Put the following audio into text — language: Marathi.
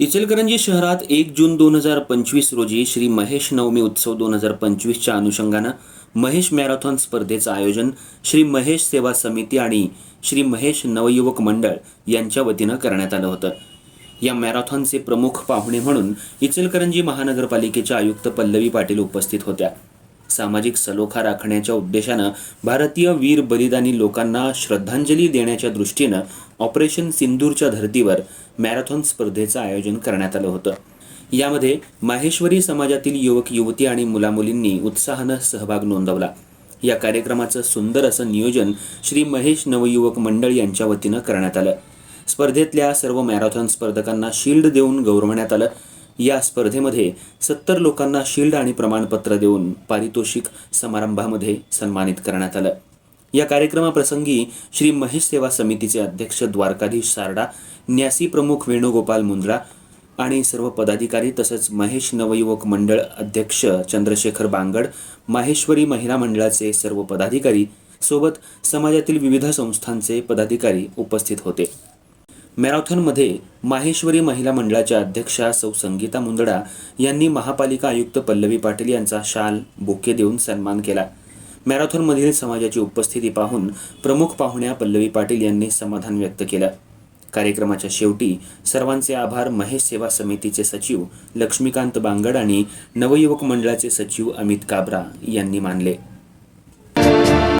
इचलकरंजी शहरात एक जून दोन हजार पंचवीस रोजी श्री महेश नवमी उत्सव दोन हजार पंचवीसच्या अनुषंगानं महेश मॅरेथॉन स्पर्धेचं आयोजन श्री महेश सेवा समिती आणि श्री महेश नवयुवक मंडळ यांच्या वतीनं करण्यात आलं होतं. या मॅरेथॉनचे प्रमुख पाहुणे म्हणून इचलकरंजी महानगरपालिकेच्या आयुक्त पल्लवी पाटील उपस्थित होत्या. सामाजिक सलोखा राखण्याच्या उद्देशानं भारतीय वीर बलिदानी लोकांना श्रद्धांजली देण्याच्या दृष्टीनं ऑपरेशन सिंदूरच्या धर्तीवर मॅरेथॉन स्पर्धेचं आयोजन करण्यात आलं होतं. यामध्ये माहेश्वरी समाजातील युवक युवती आणि मुलामुलींनी उत्साहानं सहभाग नोंदवला. या कार्यक्रमाचं सुंदर असं नियोजन श्री महेश नवयुवक मंडळ यांच्या वतीनं करण्यात आलं. स्पर्धेतल्या सर्व मॅरेथॉन स्पर्धकांना शिल्ड देऊन गौरवण्यात आलं. या स्पर्धेमध्ये सत्तर लोकांना शिल्ड आणि प्रमाणपत्र देऊन पारितोषिक समारंभामध्ये सन्मानित करण्यात आलं. या कार्यक्रमाप्रसंगी श्री महेश सेवा समितीचे अध्यक्ष द्वारकाधीश सारडा न्यासी प्रमुख वेणुगोपाल मुंद्रा आणि सर्व पदाधिकारी तसंच महेश नवयुवक मंडळ अध्यक्ष चंद्रशेखर बांगड माहेश्वरी महिला मंडळाचे सर्व पदाधिकारी सोबत समाजातील विविध संस्थांचे पदाधिकारी उपस्थित होते. मॅरेथॉनमध्ये माहेश्वरी महिला मंडळाच्या अध्यक्षा सौ संगीता मुंदडा यांनी महापालिका आयुक्त पल्लवी पाटील यांचा शाल बुके देऊन सन्मान केला. मॅरेथॉनमधील समाजाची उपस्थिती पाहून प्रमुख पाहुण्या पल्लवी पाटील यांनी समाधान व्यक्त केलं. कार्यक्रमाच्या शेवटी सर्वांचे आभार महेश सेवा समितीचे सचिव लक्ष्मीकांत बांगड आणि नवयुवक मंडळाचे सचिव अमित काबरा यांनी मानले.